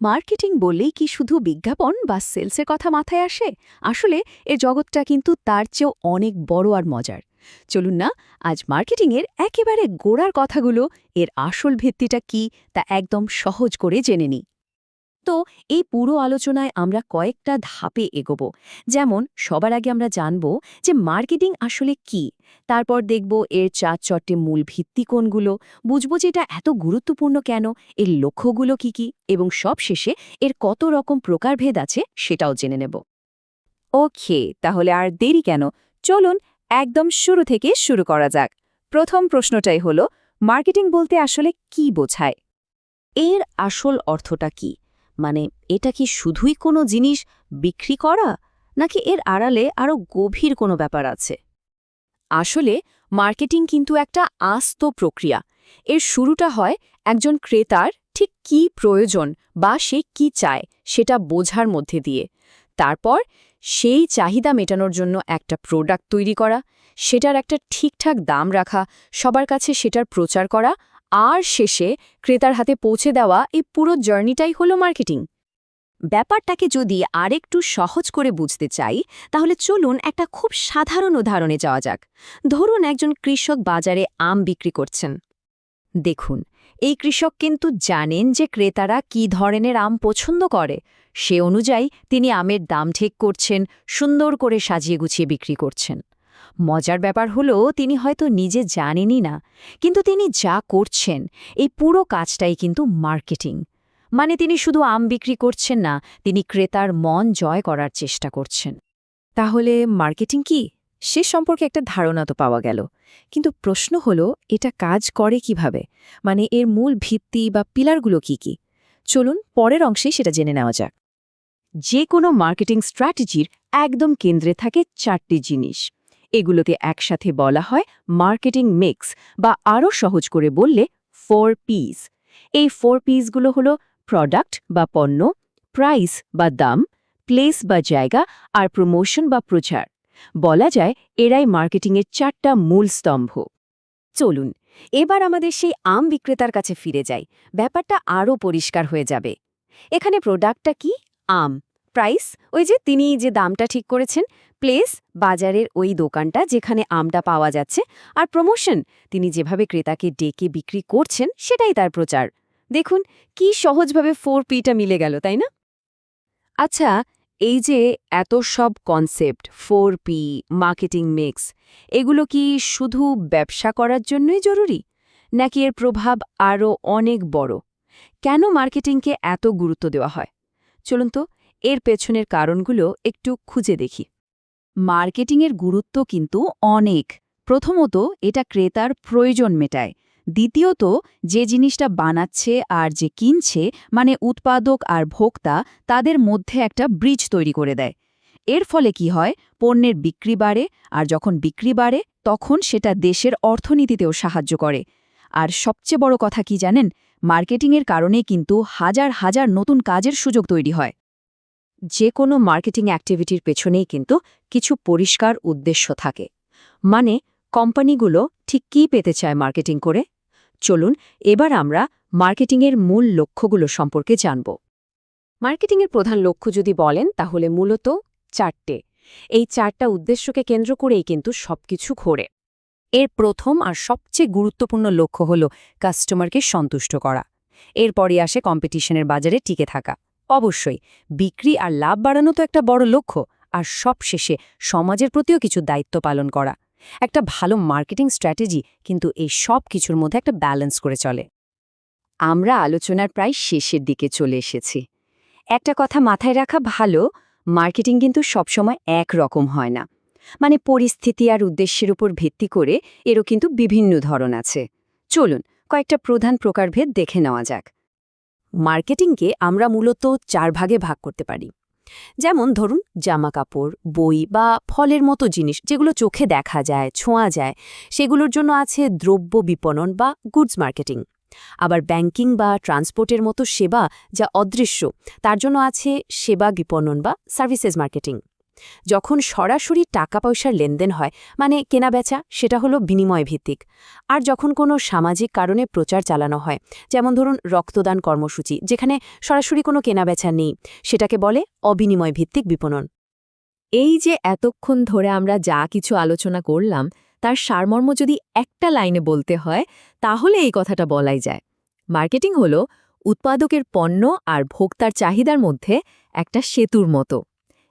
Marketing বললেই কি শুধু বিজ্ঞাপন বা সেলসের কথা মাথায় আসে? আসলে এ জগৎটা কিন্তু তার চেয়েও অনেক বড় আর মজার। চলুন না, আজ মার্কেটিংয়ের একেবারে গোড়ার কথাগুলো, এর আসল ভিত্তিটা কি তা একদম সহজ করে জেনে নিই। তো এই পুরো আলোচনায় আমরা কয়েকটা ধাপে এগোব। যেমন, সবার আগে আমরা জানব যে মার্কেটিং আসলে কি। তারপর দেখব এর চার চট্টে মূল ভিত্তি কোনগুলো, বুঝব যে এটা এত গুরুত্বপূর্ণ কেন, এর লক্ষ্যগুলো কি কি, এবং সব শেষে এর কত রকম প্রকারভেদ আছে সেটাও জেনে নেব। ওকে, তাহলে আর দেরি কেন? চলুন একদম শুরু থেকে শুরু করা যাক। প্রথম প্রশ্নটাই হলো, মার্কেটিং বলতে আসলে কি বোঝায়? এর আসল অর্থটা কি? মানে এটা কি শুধুই কোনো জিনিস বিক্রি করা? নাকি এর আড়ালে আরও গভীর কোনো ব্যাপার আছে? আসলে মার্কেটিং কিন্তু একটা আস্ত প্রক্রিয়া। এর শুরুটা হয় একজন ক্রেতার ঠিক কি প্রয়োজন বা সে কি চায় সেটা বোঝার মধ্যে দিয়ে। তারপর সেই চাহিদা মেটানোর জন্য একটা প্রোডাক্ট তৈরি করা, সেটার একটা ঠিকঠাক দাম রাখা, সবার কাছে সেটার প্রচার করা আর শেষে ক্রেতার হাতে পৌঁছে দেওয়া এই পুরো জার্নিটাই হলো মার্কেটিং। ব্যাপারটাকে যদি আরেকটু সহজ করে বুঝতে চাই, তাহলে চলুন একটা খুব সাধারণ উদাহরণে যাওয়া যাক। ধরুন একজন কৃষক বাজারে আম বিক্রি করছেন। দেখুন, এই কৃষক কিন্তু জানেন যে ক্রেতারা কি ধরনের আম পছন্দ করে। সে অনুযায়ী তিনি আমের দাম ঠিক করছেন, সুন্দর করে সাজিয়ে গুছিয়ে বিক্রি করছেন। মজার ব্যাপার হলো, তিনি হয়তো নিজে জানেনই না, কিন্তু তিনি যা করছেন, এই পুরো কাজটাই কিন্তু মার্কেটিং। মানে তিনি শুধু আম বিক্রি করছেন না, তিনি ক্রেতার মন জয় করার চেষ্টা করছেন। তাহলে মার্কেটিং কি? সে সম্পর্কে একটা ধারণা তো পাওয়া গেল। কিন্তু প্রশ্ন হলো, এটা কাজ করে কীভাবে? মানে এর মূল ভিত্তি বা পিলারগুলো কি কি? চলুন পরের অংশে সেটা জেনে নেওয়া যাক। যে কোনো মার্কেটিং স্ট্র্যাটেজির একদম কেন্দ্রে থাকে চারটি জিনিস। এগুলোকে একসাথে বলা হয় মার্কেটিং মিক্স বা আরও সহজ করে বললে ফোর পিস। এই ফোর পিসগুলো হলো প্রোডাক্ট বা পণ্য, প্রাইস বা দাম, প্লেস বা জায়গা আর প্রমোশন বা প্রচার। বলা যায় এরাই মার্কেটিংয়ের চারটা মূল স্তম্ভ। চলুন, এবার আমাদের সেই আম বিক্রেতার কাছে ফিরে যাই। ব্যাপারটা আরও পরিষ্কার হয়ে যাবে। এখানে প্রোডাক্টটা কি? আম। প্রাইস? ওই যে তিনি যে দামটা ঠিক করেছেন, প্লেস, বাজারের ওই দোকানটা যেখানে আমটা পাওয়া যাচ্ছে, আর প্রমোশন, তিনি যেভাবে ক্রেতাকে ডেকে বিক্রি করছেন, সেটাই তার প্রচার। দেখুন, কি সহজভাবে ফোর পিটা মিলে গেল, তাই না? আচ্ছা এই যে এত সব concept, four P, marketing mix, এগুলো কি শুধু ব্যবসা করার জন্যই জরুরি? নাকি এর প্রভাব আরও অনেক বড়? কেন মার্কেটিংকে এত গুরুত্ব দেওয়া হয়? চলুন তো এর পেছনের কারণগুলো একটু খুঁজে দেখি। মার্কেটিংয়ের গুরুত্ব কিন্তু অনেক। প্রথমত, এটা ক্রেতার প্রয়োজন মেটায়। দ্বিতীয়ত, যে জিনিসটা বানাচ্ছে আর যে কিনছে মানে উৎপাদক আর ভোক্তা, তাদের মধ্যে একটা ব্রিজ তৈরি করে দেয়। এর ফলে কি হয়? পণ্যের বিক্রি বাড়ে, আর যখন বিক্রি বাড়ে, তখন সেটা দেশের অর্থনীতিতেও সাহায্য করে। আর সবচেয়ে বড় কথা কি জানেন? মার্কেটিংয়ের কারণেই কিন্তু হাজার হাজার নতুন কাজের সুযোগ তৈরি হয়। যে কোনো মার্কেটিং অ্যাক্টিভিটির পেছনেই কিন্তু কিছু পরিষ্কার উদ্দেশ্য থাকে। মানে কোম্পানিগুলো ঠিক কী পেতে চায় মার্কেটিং করে? চলুন, এবার আমরা মার্কেটিংয়ের মূল লক্ষ্যগুলো সম্পর্কে জানব। মার্কেটিংয়ের প্রধান লক্ষ্য যদি বলেন, তাহলে মূলত চারটে। এই চারটা উদ্দেশ্যকে কেন্দ্র করেই কিন্তু সবকিছু ঘোরে। এর প্রথম আর সবচেয়ে গুরুত্বপূর্ণ লক্ষ্য হল কাস্টমারকে সন্তুষ্ট করা। এরপরই আসে কম্পিটিশনের বাজারে টিকে থাকা। অবশ্যই, বিক্রি আর লাভ বাড়ানো তো একটা বড় লক্ষ্য, আর সবশেষে সমাজের প্রতিও কিছু দায়িত্ব পালন করা। একটা ভালো মার্কেটিং স্ট্র্যাটেজি কিন্তু এই সব কিছুর মধ্যে একটা ব্যালেন্স করে চলে। আমরা আলোচনার প্রায় শেষের দিকে চলে এসেছি। একটা কথা মাথায় রাখা ভালো, মার্কেটিং কিন্তু সবসময় এক রকম হয় না। মানে পরিস্থিতি আর উদ্দেশ্যের উপর ভিত্তি করে এরও কিন্তু বিভিন্ন ধরন আছে। চলুন, কয়েকটা প্রধান প্রকারভেদ দেখে নেওয়া যাক। মার্কেটিংকে আমরা মূলত চার ভাগে ভাগ করতে পারি। যেমন ধরুন জামা কাপড় বই বা ফলের মতো জিনিস যেগুলো চোখে দেখা যায়, ছোঁয়া যায়, সেগুলোর জন্য আছে দ্রব্য বিপণন বা গুডস মার্কেটিং। আবার ব্যাংকিং বা ট্রান্সপোর্টের মতো সেবা যা অদৃশ্য, তার জন্য আছে সেবা বিপণন বা সার্ভিসেস মার্কেটিং। যখন সরাসরি টাকা পয়সার লেনদেন হয় মানে কেনাবেচা, সেটা হলো বিনিময় ভিত্তিক আর যখন কোনো সামাজিক কারণে প্রচার চালানো হয়, যেমন ধরুন রক্তদান কর্মসূচি, যেখানে সরাসরি কোনো কেনাবেচা নেই, সেটাকে বলে অবিনিময় ভিত্তিক বিপণন। এই যে এতক্ষণ ধরে আমরা যা কিছু আলোচনা করলাম, তার সারমর্ম যদি একটা লাইনে বলতে হয়, তাহলে এই কথাটা বলাই যায়। মার্কেটিং হল উৎপাদকের পণ্য আর ভোক্তার চাহিদার মধ্যে একটা সেতুর মতো।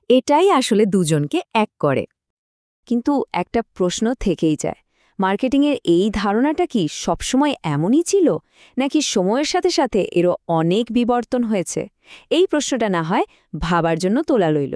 এটাই আসলে দুজনকে এক করে। কিন্তু একটা প্রশ্ন থেকেই যায়, মার্কেটিংয়ের এই ধারণাটা কি সবসময় এমনই ছিল, নাকি সময়ের সাথে সাথে এরও অনেক বিবর্তন হয়েছে? এই প্রশ্নটা না হয় ভাবার জন্য তোলা লইল।